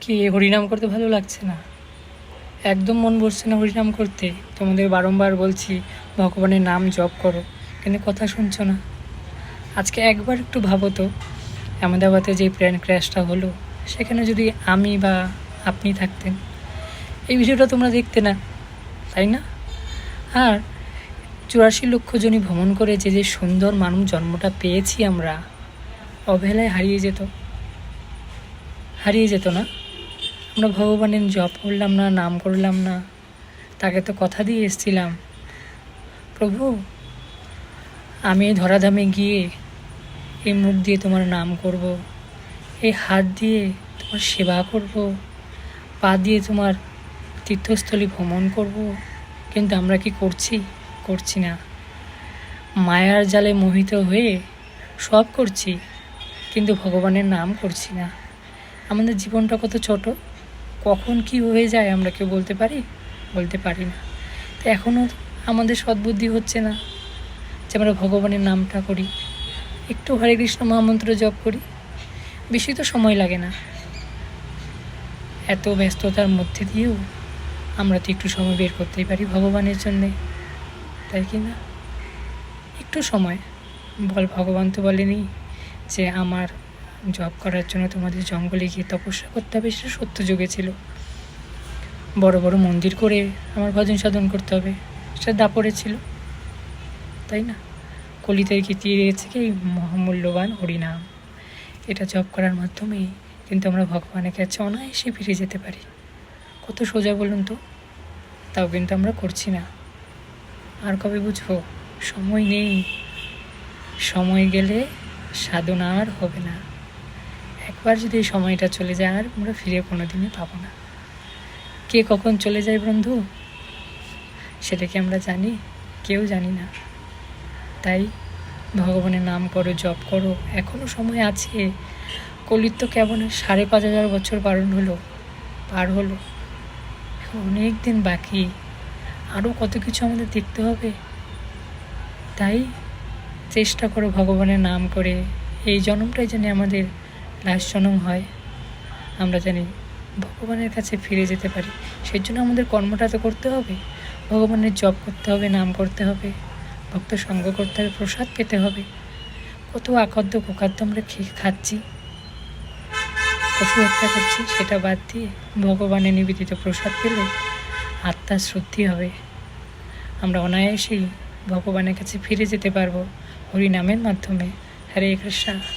কি হরিনাম করতে ভালো লাগছে না? একদম মন বসছে না হরিনাম করতে। তোমাদের বারংবার বলছি, ভগবানের নাম জপ করো। কিন্তু কথা শুনছো না? আজকে একবার একটু ভাবো তো, আহমেদাবাদে যে প্লেন ক্র্যাশটা হলো, সেখানে যদি আমি বা আপনি থাকতেন, এই ভিডিওটা তোমরা দেখতে না, তাই না? আর চুরাশি লক্ষ জনই ভ্রমণ করে যে যে সুন্দর মানুষ জন্মটা পেয়েছি আমরা, অবহেলায় হারিয়ে যেত। হারিয়ে যেত না? আমরা ভগবানের জপ করলাম না, নাম করলাম না, তাকে তো কথা দিয়ে এসেছিলাম। প্রভু, আমি ধরাধামে গিয়ে এই মুখ দিয়ে তোমার নাম করব, এই হাত দিয়ে তোমার সেবা করব, পা দিয়ে তোমার তীর্থস্থলী ভ্রমণ করব, কিন্তু আমরা কি করছি? করছি না। মায়ার জালে মোহিত হয়ে সব করছি, কিন্তু ভগবানের নাম করছি না। আমাদের জীবনটা কত ছোট। কখন কি হয়ে যায় আমরা কেউ বলতে পারি? বলতে পারি না। তো এখনও আমাদের সদ্বুদ্ধি হচ্ছে না যে আমরা ভগবানের নামটা করি। একটু হরে কৃষ্ণ মহামন্ত্র জপ করি। বেশি তো সময় লাগে না। এত ব্যস্ততার মধ্যে দিয়েও আমরা তো একটু সময় বের করতেই পারি ভগবানের জন্যে। তাই কি না? একটু সময়। বল, ভগবান তো বলেনি যে আমার জব করার জন্য তোমাদের জঙ্গলে গিয়ে তপস্যা করতে হবে, সেটা সত্য যুগে ছিল। বড় বড় মন্দির করে আমার ভজন সাধন করতে হবে, সেটা দাপড়ে ছিল। তাই না? কলিতে গিয়ে গেছে কি? মহামূল্যবান হরিনাম। এটা জব করার মাধ্যমেই কিন্তু আমরা ভগবানের কাছে অনায়াসে ফিরে যেতে পারি। কত সোজা বলুন তো? তাও কিন্তু আমরা করছি না। আর কবে বুঝব? সময় নেই। সময় গেলে সাধনা আর হবে না। একবার যদি এই সময়টা চলে যায়, আর আমরা ফিরে কোনো দিনই পাবো না। কে কখন চলে যায় বন্ধু? সেটা কি আমরা জানি? কেউ জানি না। তাই ভগবানের নাম করো, জপ করো এখনও সময় আছে। কলির তো কেমন সাড়ে পাঁচ হাজার বছর পালন হলো, পার হলো। অনেক দিন বাকি। আরও কত কিছু আমাদের দেখতে হবে। তাই চেষ্টা করো ভগবানের নাম করে। এই জন্মটাই যেন আমাদের লাস্ট জন্ম হয়। আমরা জানি ভগবানের কাছে ফিরে যেতে পারি। সেই জন্য আমাদের কর্মটা তো করতে হবে। ভগবানের জপ করতে হবে, নাম করতে হবে, ভক্ত সঙ্গ করতে হবে, প্রসাদ পেতে হবে। কত আখাদ্য কুখাদ্য আমরা খেয়ে খাচ্ছি। পশু হত্যা করছি, সেটা বাদ দিয়ে ভগবানের নিবেদিত প্রসাদ পেলে আত্মার শুদ্ধি হবে। আমরা অনায়াসেই ভগবানের কাছে ফিরে যেতে পারব। হরি নামের মাধ্যমে। হরে কৃষ্ণা।